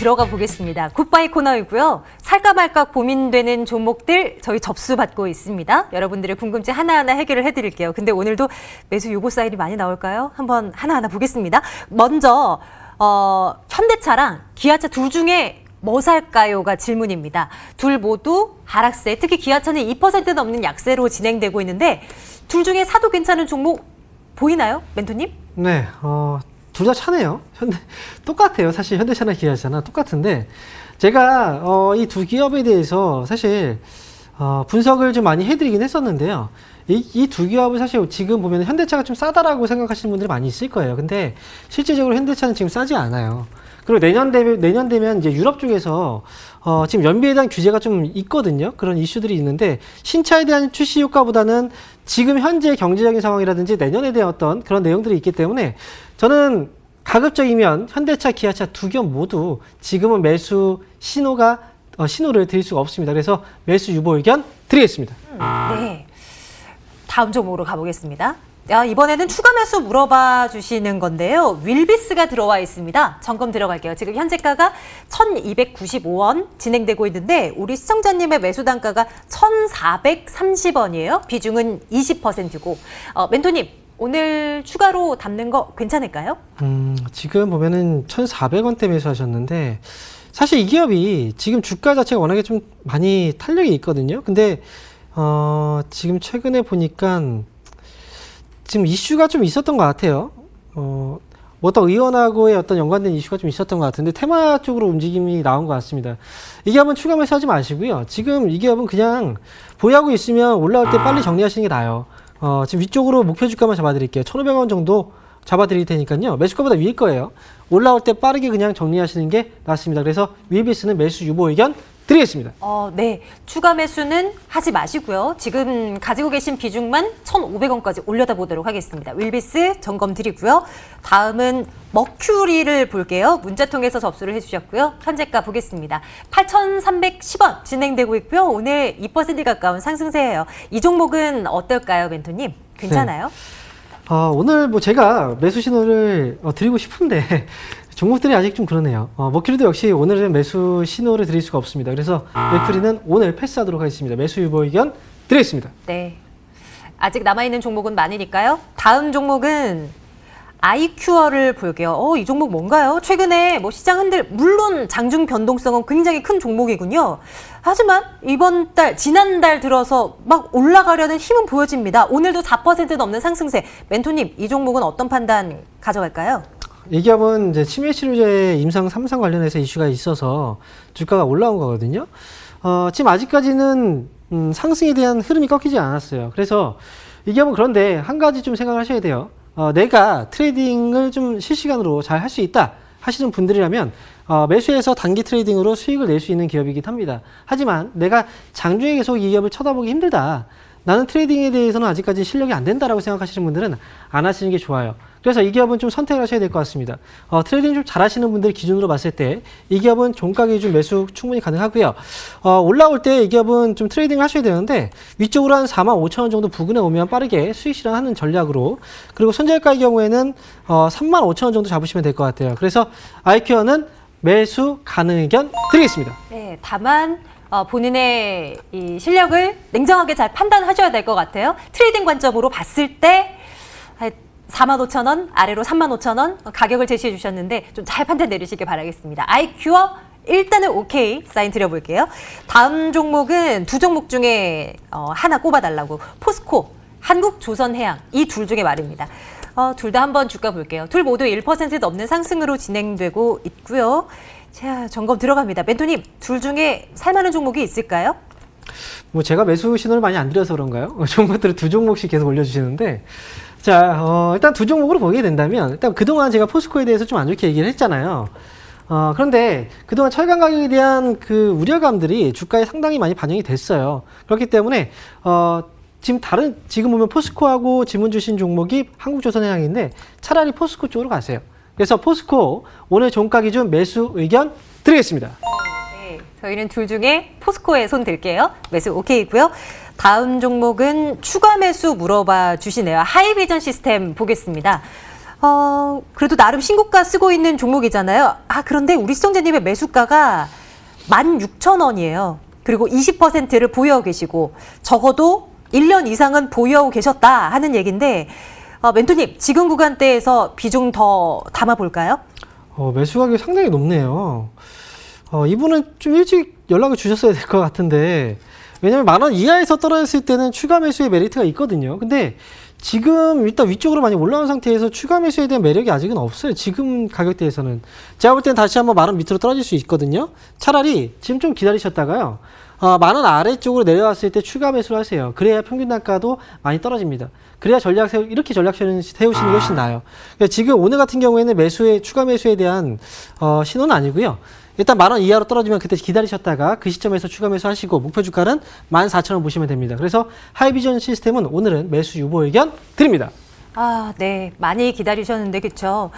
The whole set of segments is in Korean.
들어가 보겠습니다. 굿바이 코너이고요. 살까 말까 고민되는 종목들 저희 접수 받고 있습니다. 여러분들의 궁금증 하나하나 해결을 해드릴게요. 근데 오늘도 매수 요구 사인이 많이 나올까요? 한번 하나하나 보겠습니다. 먼저 어, 현대차랑 기아차 둘 중에 뭐 살까요가 질문입니다. 둘 모두 하락세, 특히 기아차는 2% 넘는 약세로 진행되고 있는데 둘 중에 사도 괜찮은 종목 보이나요, 멘토님? 네, 어, 둘 다 차네요. 현대, 똑같아요. 사실 현대차나 기아차나 똑같은데, 제가, 어, 이 두 기업에 대해서 사실, 어, 분석을 좀 많이 해드리긴 했었는데요. 이, 이두 기업을 사실 지금 보면 현대차가 좀 싸다라고 생각하시는 분들이 많이 있을 거예요. 근데 실질적으로 현대차는 지금 싸지 않아요. 그리고 내년 되면, 내년 되면 이제 유럽 쪽에서 어, 지금 연비에 대한 규제가 좀 있거든요. 그런 이슈들이 있는데 신차에 대한 출시 효과보다는 지금 현재 경제적인 상황이라든지 내년에 대한 어떤 그런 내용들이 있기 때문에 저는 가급적이면 현대차, 기아차 두 기업 모두 지금은 매수 신호가 어, 신호를 드릴 수가 없습니다. 그래서 매수 유보 의견 드리겠습니다. 네. 다음 종목으로 가보겠습니다. 야, 이번에는 추가 매수 물어봐 주시는 건데요. 윌비스가 들어와 있습니다. 점검 들어갈게요. 지금 현재가가 1,295원 진행되고 있는데 우리 시청자님의 매수 단가가 1,430원이에요. 비중은 20%고. 어, 멘토님, 오늘 추가로 담는 거 괜찮을까요? 음, 지금 보면은 1,400원대 매수하셨는데 사실 이 기업이 지금 주가 자체가 워낙에 좀 많이 탄력이 있거든요. 근데 어, 지금 최근에 보니까 지금 이슈가 좀 있었던 것 같아요. 어, 뭐 어떤 의원하고의 어떤 연관된 이슈가 좀 있었던 것 같은데 테마 쪽으로 움직임이 나온 것 같습니다. 이 기업은 추가 매수하지 마시고요. 지금 이 기업은 그냥 보유하고 있으면 올라올 때 빨리 정리하시는 게 나아요. 어, 지금 위쪽으로 목표 주가만 잡아드릴게요. 1,500원 정도 잡아드릴 테니까요. 매수가보다 위일 거예요. 올라올 때 빠르게 그냥 정리하시는 게 낫습니다. 그래서 윌비스는 매수 유보 의견 드리겠습니다. 어, 네. 추가 매수는 하지 마시고요. 지금 가지고 계신 비중만 1,500원까지 올려다 보도록 하겠습니다. 윌비스 점검 드리고요. 다음은 머큐리를 볼게요. 문자 통해서 접수를 해주셨고요. 현재가 보겠습니다. 8,310원 진행되고 있고요. 오늘 2% 가까운 상승세예요. 이 종목은 어떨까요, 멘토님? 괜찮아요? 어, 오늘 뭐 제가 매수 신호를 어, 드리고 싶은데 종목들이 아직 좀 그러네요. 어, 머큐리도 역시 오늘은 매수 신호를 드릴 수가 없습니다. 그래서 머큐리는 오늘 패스하도록 하겠습니다. 매수 유보 의견 드리겠습니다. 네. 아직 남아있는 종목은 많으니까요. 다음 종목은 아이큐어를 볼게요. 어, 이 종목 뭔가요? 최근에 뭐 시장 흔들, 물론 장중 변동성은 굉장히 큰 종목이군요. 하지만 이번 달, 지난달 들어서 막 올라가려는 힘은 보여집니다. 오늘도 4% 넘는 상승세. 멘토님, 이 종목은 어떤 판단 가져갈까요? 이 기업은 이제 치매 치료제 임상 3상 관련해서 이슈가 있어서 주가가 올라온 거거든요. 어, 지금 아직까지는 음, 상승에 대한 흐름이 꺾이지 않았어요. 그래서 이 기업은 그런데 한 가지 좀 생각을 하셔야 돼요. 어, 내가 트레이딩을 좀 실시간으로 잘 할 수 있다 하시는 분들이라면 어, 매수해서 단기 트레이딩으로 수익을 낼 수 있는 기업이긴 합니다. 하지만 내가 장중에 계속 이 기업을 쳐다보기 힘들다. 나는 트레이딩에 대해서는 아직까지 실력이 안 된다라고 생각하시는 분들은 안 하시는 게 좋아요. 그래서 이 기업은 좀 선택을 하셔야 될 것 같습니다. 어, 트레이딩 좀 잘하시는 분들 기준으로 봤을 때 이 기업은 종가 기준 매수 충분히 가능하고요. 어, 올라올 때 이 기업은 좀 트레이딩 하셔야 되는데 위쪽으로 한 4만 5천 원 정도 부근에 오면 빠르게 수익 실현하는 전략으로 그리고 손절가의 경우에는 어, 3만 5천 원 정도 잡으시면 될 것 같아요. 그래서 아이큐어는 매수 가능 의견 드리겠습니다. 네, 다만 어, 본인의 이 실력을 냉정하게 잘 판단하셔야 될 것 같아요. 트레이딩 관점으로 봤을 때 4만 5천 원, 아래로 3만 5천 원 가격을 제시해 주셨는데 좀 잘 판단 내리시길 바라겠습니다. 아이큐어 일단은 오케이 사인 드려볼게요. 다음 종목은 두 종목 중에 어, 하나 꼽아달라고 포스코, 한국조선해양 이 둘 중에 말입니다. 어, 둘 다 한번 주가 볼게요. 둘 모두 1% 넘는 상승으로 진행되고 있고요. 자, 점검 들어갑니다. 멘토님, 둘 중에 살만한 종목이 있을까요? 뭐 제가 매수 신호를 많이 안 드려서 그런가요? 종목들을 두 종목씩 계속 올려주시는데 자 어, 일단 두 종목으로 보게 된다면 일단 그동안 제가 포스코에 대해서 좀 안 좋게 얘기를 했잖아요. 어, 그런데 그동안 철강 가격에 대한 그 우려감들이 주가에 상당히 많이 반영이 됐어요. 그렇기 때문에 어, 지금 다른 지금 보면 포스코하고 지문 주신 종목이 한국조선해양인데 차라리 포스코 쪽으로 가세요. 그래서 포스코 오늘 종가 기준 매수 의견 드리겠습니다. 네, 저희는 둘 중에 포스코에 손 들게요. 매수 오케이고요. 다음 종목은 추가 매수 물어봐 주시네요. 하이비전 시스템 보겠습니다. 어, 그래도 나름 신고가 쓰고 있는 종목이잖아요. 아, 그런데 우리 시청자님의 매수가가 16,000원이에요. 그리고 20%를 보유하고 계시고 적어도 1년 이상은 보유하고 계셨다 하는 얘기인데 어, 멘토님 지금 구간대에서 비중 더 담아볼까요? 어, 매수 가격이 상당히 높네요. 어, 이분은 좀 일찍 연락을 주셨어야 될 것 같은데, 왜냐면 만 원 이하에서 떨어졌을 때는 추가 매수의 메리트가 있거든요. 근데 지금 일단 위쪽으로 많이 올라온 상태에서 추가 매수에 대한 매력이 아직은 없어요. 지금 가격대에서는. 제가 볼땐 다시 한번 만 원 밑으로 떨어질 수 있거든요. 차라리 지금 좀 기다리셨다가요. 어, 만원 아래쪽으로 내려왔을 때 추가 매수를 하세요. 그래야 평균 단가도 많이 떨어집니다. 그래야 전략 세우, 이렇게 전략 세우는- 세우시는 게 훨씬 나아요. 그러니까 지금 오늘 같은 경우에는 매수에, 추가 매수에 대한, 어, 신호는 아니고요. 일단 만 원 이하로 떨어지면 그때 기다리셨다가 그 시점에서 추가 매수 하시고 목표 주가는 14,000원 보시면 됩니다. 그래서 하이비전 시스템은 오늘은 매수 유보 의견 드립니다. 아, 네. 많이 기다리셨는데, 그쵸?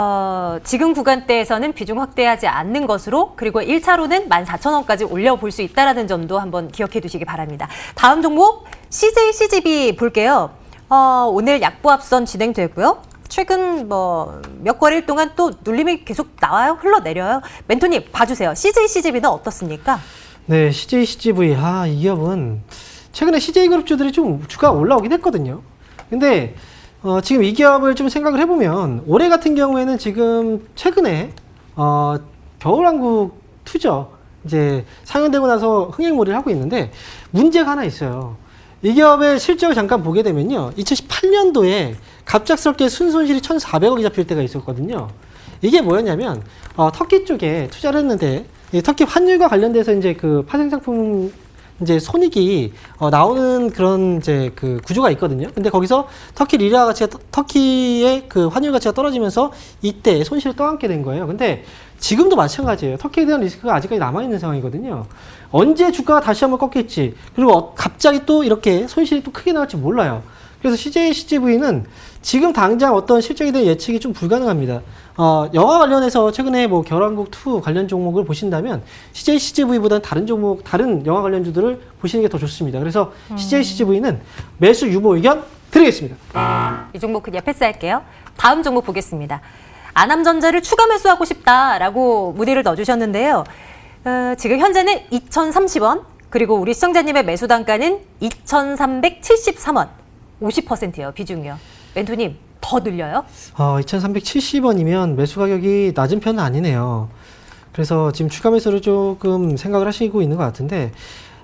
어, 지금 구간대에서는 비중 확대하지 않는 것으로, 그리고 1차로는 14,000원까지 올려볼 수 있다는 점도 한번 기억해 두시기 바랍니다. 다음 종목, CJ CGV 볼게요. 어, 오늘 약보 합선 진행되고요. 최근 뭐 몇 거래일 동안 또 눌림이 계속 나와요? 흘러내려요? 멘토님, 봐주세요. CJ CGV는 어떻습니까? 네, CJ CGV. 아, 이 기업은 최근에 CJ 그룹주들이 좀 주가가 올라오긴 했거든요. 근데 어, 지금 이 기업을 좀 생각을 해보면 올해 같은 경우에는 지금 최근에 어, 겨울왕국 투죠. 이제 상영되고 나서 흥행몰이를 하고 있는데 문제가 하나 있어요. 이 기업의 실적을 잠깐 보게 되면요. 2018년도에 갑작스럽게 순손실이 1,400억이 잡힐 때가 있었거든요. 이게 뭐였냐면 어, 터키 쪽에 투자를 했는데 이 터키 환율과 관련돼서 이제 그 파생 상품 이제 손익이 어, 나오는 그런 이제 그 구조가 있거든요. 근데 거기서 터키 리라 가치가 떠- 터키의 그 환율 가치가 떨어지면서 이때 손실을 떠안게 된 거예요. 근데 지금도 마찬가지예요. 터키에 대한 리스크가 아직까지 남아 있는 상황이거든요. 언제 주가가 다시 한번 꺾일지 그리고 어- 갑자기 또 이렇게 손실이 또 크게 나올지 몰라요. 그래서 CJ CGV는 지금 당장 어떤 실적에 대한 예측이 좀 불가능합니다. 어, 영화 관련해서 최근에 뭐 결혼국 2 관련 종목을 보신다면 CJ CGV보다는 다른 종목, 다른 영화 관련주들을 보시는 게 더 좋습니다. 그래서 CJ CGV는 매수 유보 의견 드리겠습니다. 이 종목 그냥 패스할게요. 다음 종목 보겠습니다. 아남전자를 추가 매수하고 싶다라고 문의를 넣어주셨는데요. 어, 지금 현재는 2,030원, 그리고 우리 시청자님의 매수 단가는 2,373원, 50%예요, 비중이요. 멘토님, 더 늘려요? 어, 2,370원이면 매수 가격이 낮은 편은 아니네요. 그래서 지금 추가 매수를 조금 생각을 하시고 있는 것 같은데,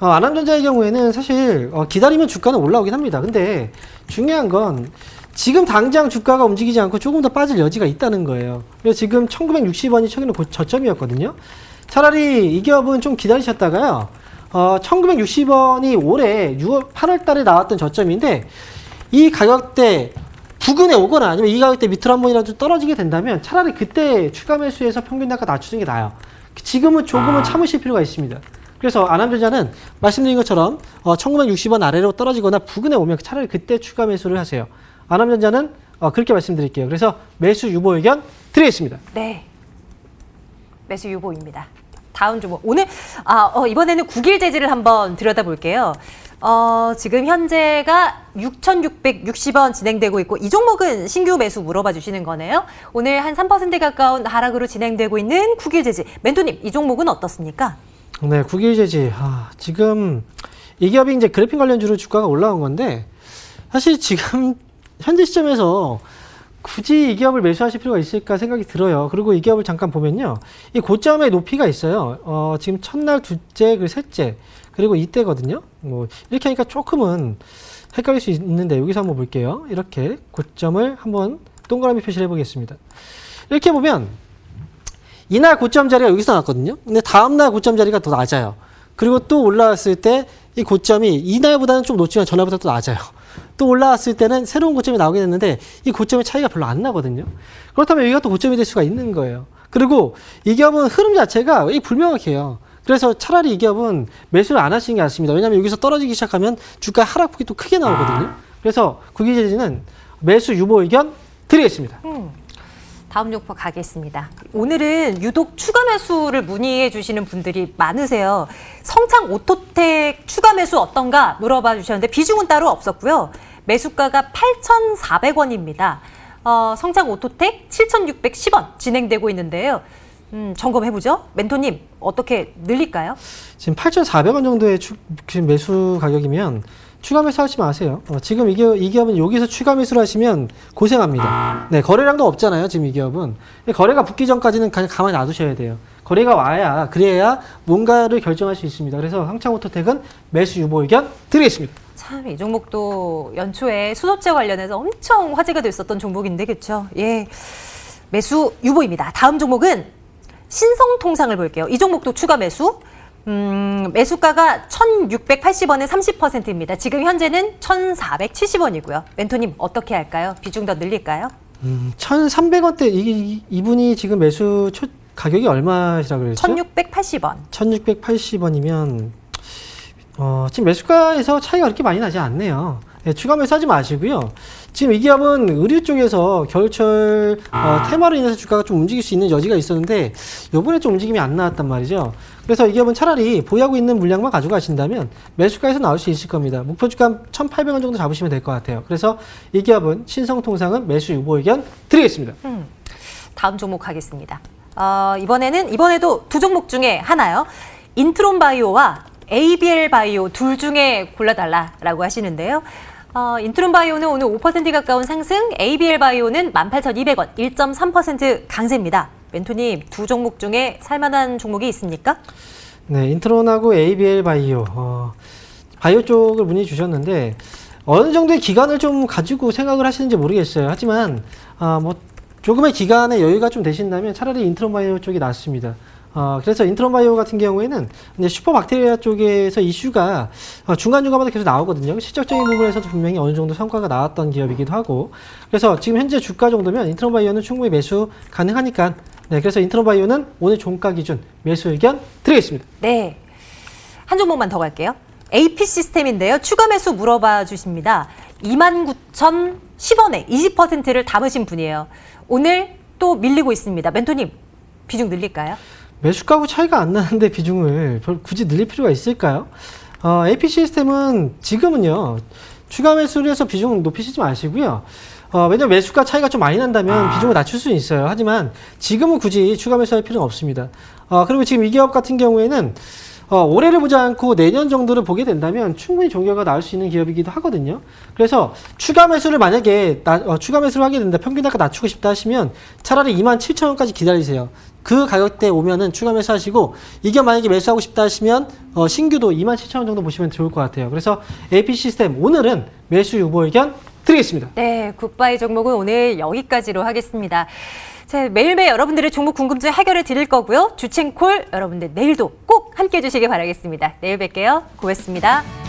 어, 아남전자의 경우에는 사실 어, 기다리면 주가는 올라오긴 합니다. 근데 중요한 건 지금 당장 주가가 움직이지 않고 조금 더 빠질 여지가 있다는 거예요. 그래서 지금 1960원이 최근에 고- 저점이었거든요. 차라리 이 기업은 좀 기다리셨다가요. 어, 1960원이 올해 6월, 8월 달에 나왔던 저점인데 이 가격대 부근에 오거나 아니면 이 가격대 밑으로 한 번이라도 떨어지게 된다면 차라리 그때 추가 매수해서 평균 단가 낮추는 게 나아요. 지금은 조금은 참으실 필요가 있습니다. 그래서 아남전자는 말씀드린 것처럼 어, 1960원 아래로 떨어지거나 부근에 오면 차라리 그때 추가 매수를 하세요. 아남전자는 어, 그렇게 말씀드릴게요. 그래서 매수 유보 의견 드리겠습니다. 네. 매수 유보입니다. 다음 종목. 오늘, 아, 어, 이번에는 국일 재질을 한번 들여다볼게요. 어, 지금 현재가 6,660원 진행되고 있고, 이 종목은 신규 매수 물어봐 주시는 거네요. 오늘 한 3% 가까운 하락으로 진행되고 있는 국일 재질. 멘토님, 이 종목은 어떻습니까? 네, 국일제지. 아, 지금 이 기업이 이제 그래픽 관련주로 주가가 올라온 건데 사실 지금 현재 시점에서 굳이 이 기업을 매수하실 필요가 있을까 생각이 들어요. 그리고 이 기업을 잠깐 보면요. 이 고점의 높이가 있어요. 어, 지금 첫날, 둘째, 그리고 셋째. 그리고 이때거든요. 뭐, 이렇게 하니까 조금은 헷갈릴 수 있는데 여기서 한번 볼게요. 이렇게 고점을 한번 동그라미 표시를 해보겠습니다. 이렇게 보면 이날 고점 자리가 여기서 나왔거든요. 근데 다음날 고점 자리가 더 낮아요. 그리고 또 올라왔을 때 이 고점이 이날보다는 좀 높지만 전날보다 또 낮아요. 또 올라왔을 때는 새로운 고점이 나오게 됐는데 이 고점의 차이가 별로 안 나거든요. 그렇다면 여기가 또 고점이 될 수가 있는 거예요. 그리고 이 기업은 흐름 자체가 이 불명확해요. 그래서 차라리 이 기업은 매수를 안 하시는 게 낫습니다. 왜냐하면 여기서 떨어지기 시작하면 주가 하락폭이 또 크게 나오거든요. 그래서 국기재지는 매수 유보 의견 드리겠습니다. 음, 다음 종목 가겠습니다. 오늘은 유독 추가 매수를 문의해 주시는 분들이 많으세요. 성창 오토텍 추가 매수 어떤가 물어봐 주셨는데 비중은 따로 없었고요. 매수가가 8,400원입니다. 어, 성장 오토텍 7,610원 진행되고 있는데요. 음, 점검해보죠. 멘토님, 어떻게 늘릴까요? 지금 8,400원 정도의 추, 지금 매수 가격이면 추가 매수 하지 마세요. 어, 지금 이, 기업, 이 기업은 여기서 추가 매수를 하시면 고생합니다. 네, 거래량도 없잖아요. 지금 이 기업은. 거래가 붙기 전까지는 그냥 가만히 놔두셔야 돼요. 거래가 와야 그래야 뭔가를 결정할 수 있습니다. 그래서 황창오토텍은 매수 유보 의견 드리겠습니다. 참, 이 종목도 연초에 수소체 관련해서 엄청 화제가 됐었던 종목인데, 그쵸? 예. 매수 유보입니다. 다음 종목은 신성통상을 볼게요. 이 종목도 추가 매수. 음, 매수가가 1,680원에 30%입니다. 지금 현재는 1,470원이고요. 멘토님, 어떻게 할까요? 비중 더 늘릴까요? 음, 1,300원대 이, 이- 이분이 지금 매수 초, 가격이 얼마시라고 그랬죠? 1,680원. 1680원이면 어, 지금 매수가에서 차이가 그렇게 많이 나지 않네요. 네, 추가 매수 하지 마시고요. 지금 이 기업은 의류 쪽에서 겨울철 어, 테마로 인해서 주가가 좀 움직일 수 있는 여지가 있었는데 요번에 좀 움직임이 안 나왔단 말이죠. 그래서 이 기업은 차라리 보유하고 있는 물량만 가져가신다면 매수가에서 나올 수 있을 겁니다. 목표 주가 1,800원 정도 잡으시면 될 것 같아요. 그래서 이 기업은 신성통상은 매수 유보 의견 드리겠습니다. 다음 종목 하겠습니다. 어, 이번에는 이번에도 두 종목 중에 하나요. 인트론 바이오와 ABL 바이오 둘 중에 골라달라라고 하시는데요. 어, 인트론 바이오는 오늘 5% 가까운 상승, ABL 바이오는 18,200원, 1.3% 강세입니다. 멘토님, 두 종목 중에 살만한 종목이 있습니까? 네, 인트론하고 ABL 바이오, 어, 바이오 쪽을 문의 주셨는데, 어느 정도의 기간을 좀 가지고 생각을 하시는지 모르겠어요. 하지만, 아, 뭐, 조금의 기간의 여유가 좀 되신다면 차라리 인트론 바이오 쪽이 낫습니다. 어, 그래서 인트론 바이오 같은 경우에는 이제 슈퍼박테리아 쪽에서 이슈가 어, 중간중간마다 계속 나오거든요. 실적적인 부분에서도 분명히 어느 정도 성과가 나왔던 기업이기도 하고. 그래서 지금 현재 주가 정도면 인트론 바이오는 충분히 매수 가능하니까. 네, 그래서 인트론 바이오는 오늘 종가 기준 매수 의견 드리겠습니다. 네. 한 종목만 더 갈게요. AP 시스템인데요. 추가 매수 물어봐 주십니다. 29,010원에 20%를 담으신 분이에요. 오늘 또 밀리고 있습니다. 멘토님, 비중 늘릴까요? 매수가하고 차이가 안 나는데 비중을 별- 굳이 늘릴 필요가 있을까요? 어, AP 시스템은 지금은요, 추가 매수를 해서 비중 높이시지 마시고요. 어, 왜냐면 매수가 차이가 좀 많이 난다면 비중을 낮출 수는 있어요. 하지만 지금은 굳이 추가 매수할 필요는 없습니다. 어, 그리고 지금 이 기업 같은 경우에는 어, 올해를 보지 않고 내년 정도를 보게 된다면 충분히 종결가 나올 수 있는 기업이기도 하거든요. 그래서 추가 매수를 만약에 나- 어, 추가 매수를 하게 된다, 평균 단가 낮추고 싶다 하시면 차라리 27,000원까지 기다리세요. 그 가격대 오면은 추가 매수하시고 이게 만약에 매수하고 싶다 하시면 어, 신규도 27,000원 정도 보시면 좋을 것 같아요. 그래서 AP 시스템 오늘은 매수 유보 의견 드리겠습니다. 네, 굿바이 종목은 오늘 여기까지로 하겠습니다. 자, 매일매일 여러분들의 종목 궁금증 해결해 드릴 거고요. 주첸콜 여러분들 내일도 꼭 함께 해주시기 바라겠습니다. 내일 뵐게요. 고맙습니다.